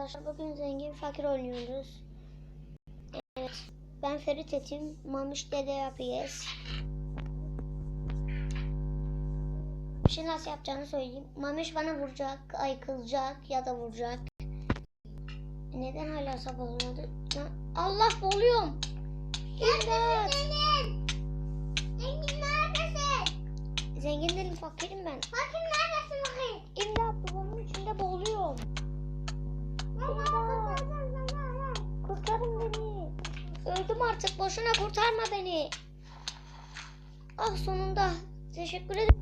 arkadaşlar bugün zengin fakir oynuyoruz. Evet. Ben Ferit Etim. Mamiş dede yapıyız. Şimdi nasıl yapacağını söyleyeyim. Mamiş bana vuracak, ay kızacak ya da vuracak. Neden hala sabah olmadı? Allah boğuluyorum. İmdat. Zengin neredesin? Zengin değilim fakirim ben. Bakayım neredesin bakayım. İmdat babamın içinde boğuluyorum. Kurtarın beni. Öldüm artık. Boşuna kurtarma beni. Ah sonunda. Teşekkür ederim.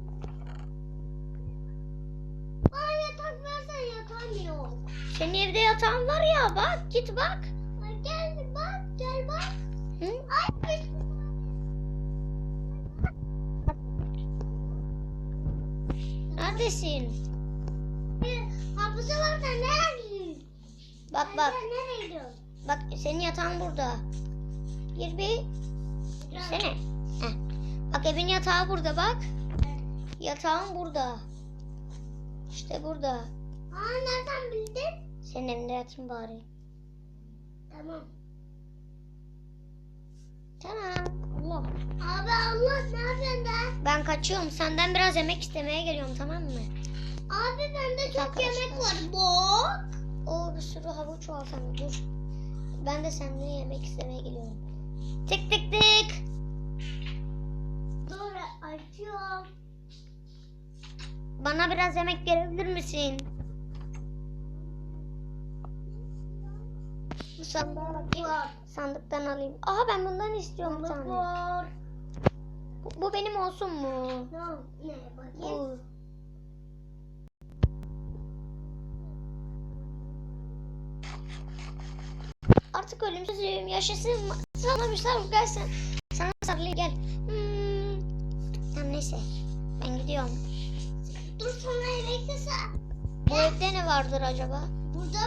Bana yatak versen yatağım yok. Senin evde yatağın var ya. Bak git bak. Gel bak gel bak. Hı? Ay biz- Neredesin? Bir Hafıza Bak bak. Nereye gidiyorsun? Bak senin yatağın burada. Gir bir. Heh. Bak evin yatağı burada bak. Yatağın burada. İşte burada. Aa nereden bildin? Senin evinde yatayım bari. Tamam. Tamam. Allah. Abi Allah ne yapıyorsun da? Ben kaçıyorum. Senden biraz yemek istemeye geliyorum tamam mı? Abi bende çok Arkadaşlar. yemek var. Bak. O bir sürü havuç var sen dur. Ben de seninle yemek istemeye geliyorum. Tık tık tık. Dur açıyorum. Bana biraz yemek verebilir misin? Bu sandığa bakayım. Var. Sandıktan alayım. Aha ben bundan istiyorum bir tane. Bu, bu benim olsun mu? Ne? Ne bakayım? Bu. Artık ölümsüzüm. Yaşasın. Sana bir sarıl gelsin. Sana sarılayım gel. Hmm. Tamam neyse. Ben gidiyorum. Dur sonra elektrisi. Bu evde ne vardır acaba? Burada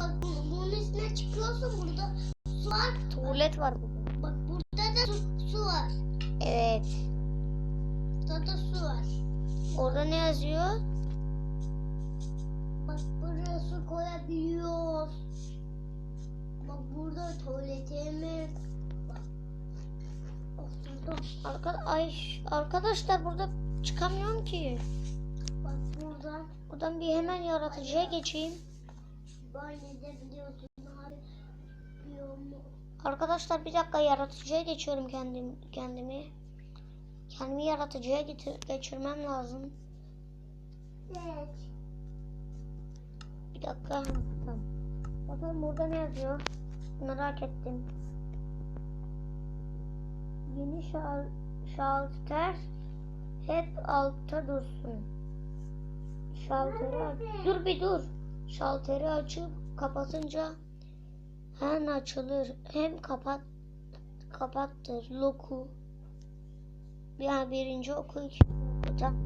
bak bu- bunun üstüne çıkıyorsun burada su var. Tuvalet var burada. Bak burada da su, su var. Evet. Burada da su var. Orada ne yazıyor? Bak buraya su koyabiliyoruz. Bak burada tuvaletimiz. Bak. Bak burada. Arka, ay, arkadaşlar burada çıkamıyorum ki. Bak burada. Buradan bir hemen yaratıcıya geçeyim. Arkadaşlar bir dakika yaratıcıya geçiyorum kendim kendimi. Kendimi yaratıcıya getir, geçirmem lazım. Evet. Bir dakika. Tamam. Bakalım burada ne yazıyor? Merak ettim. Yeni şal, şalter hep altta dursun. Şalteri aç- Dur bir dur. Şalteri açıp kapatınca hem açılır hem kapat kapattır. Loku. Yani birinci oku iki oku. Tamam.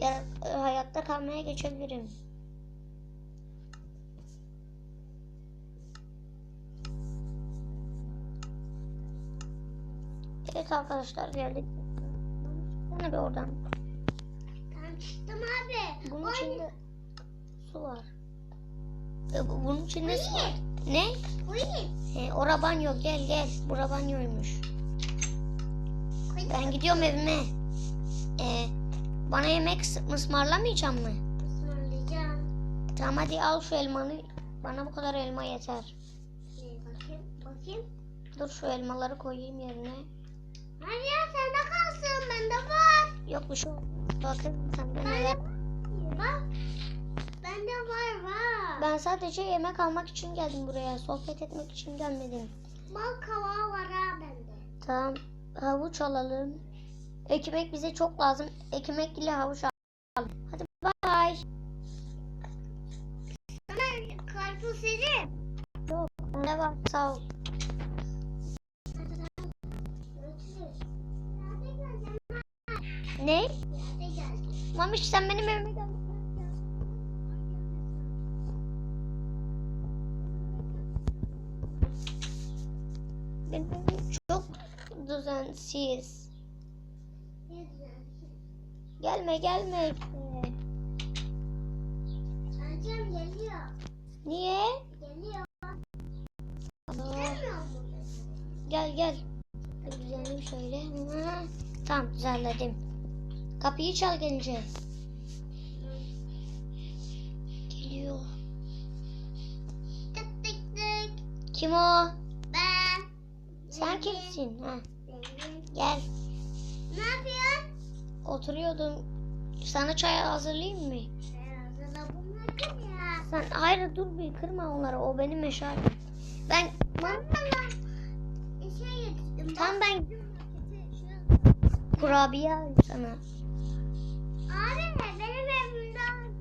Ya, e, hayatta kalmaya geçebilirim. Evet arkadaşlar geldik. Bana bir oradan. Tamam çıktım abi. Bunun Oy, içinde su var. E, bu- bunun içinde su var. Ne? Koyayım. E, ora banyo gel gel. Bura banyoymuş. Koyayım. Ben gidiyorum evime. E, bana yemek ıs- ısmarlamayacak mı? Ismarlayacağım. Tamam hadi al şu elmanı. Bana bu kadar elma yeter. Ee, bakayım. Bakayım. Dur şu elmaları koyayım yerine. Hayır sende kalsın. Bende var. Yok şey olmaz. Bakın sende Bende neler. var. Bak. Bende var var. Ben sadece yemek almak için geldim buraya. Sohbet etmek için gelmedim. Bal kavağı var ha bende. Tamam. Havuç alalım. Ekmek bize çok lazım. Ekmek ile havuç alalım. Hadi bay. Sana karpuz senin. Yok. Ne var? Sağ ol. Ne? Mamiş sen benim evime gel. Çok düzensiz. Gelme gelme. Geleceğim geliyor. Niye? Geliyor. Gel gel. Düzenleyeyim şöyle. Tamam düzenledim. Kapıyı çal gelince. Geliyor. Tık tık tık. Kim o? Ben. Sen kimsin? Ha, gel. Ne yapıyorsun? Oturuyordum. Sana çay hazırlayayım mı? Hazırla bunları ya. Sen hayır dur bir kırma onları. O benim meşalim. Ben Ben bana şey getirdim. Tam ben kurabiye sana. Abi benim evimden.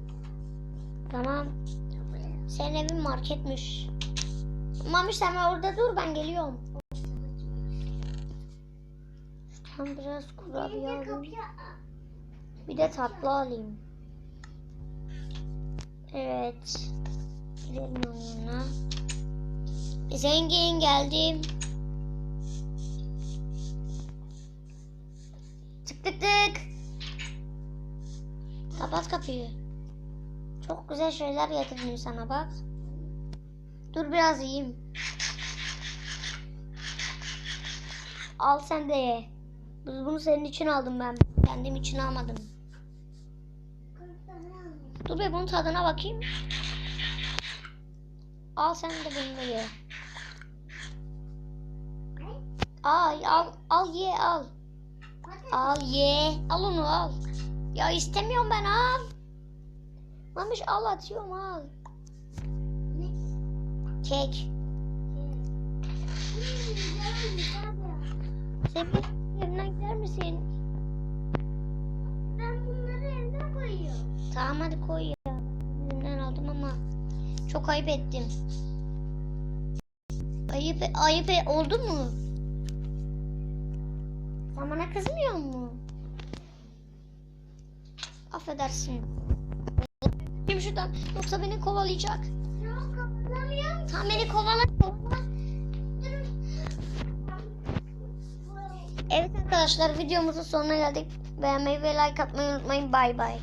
Tamam. Senin evin marketmiş. Mamiş sen orada dur ben geliyorum. Tam biraz kurabiye alayım. Bir de tatlı alayım. Evet. Gidelim yanına. Zengin geldim. Tık tık tık. Kapat kapıyı. Çok güzel şeyler getirdim sana bak. Dur biraz yiyeyim. Al sen de ye. Bunu senin için aldım ben. Kendim için almadım. Dur be bunun tadına bakayım. Al sen de bunu ye. Al al al ye al. Al ye. Al onu al. Ya istemiyorum ben al. Mamiş al atıyorum al. Kek. Sen bir evine gider misin? Ben bunları evde koyuyorum. Tamam hadi koy ya. Elimden aldım ama çok ayıp ettim. Ayıp ayıp oldu mu? Sen bana kızmıyor mu? Affedersin. Gideyim şuradan yoksa beni kovalayacak. Yok kapatamıyorum. Tam beni kovala kovala. Evet arkadaşlar videomuzun sonuna geldik. Beğenmeyi ve like atmayı unutmayın. Bay bay.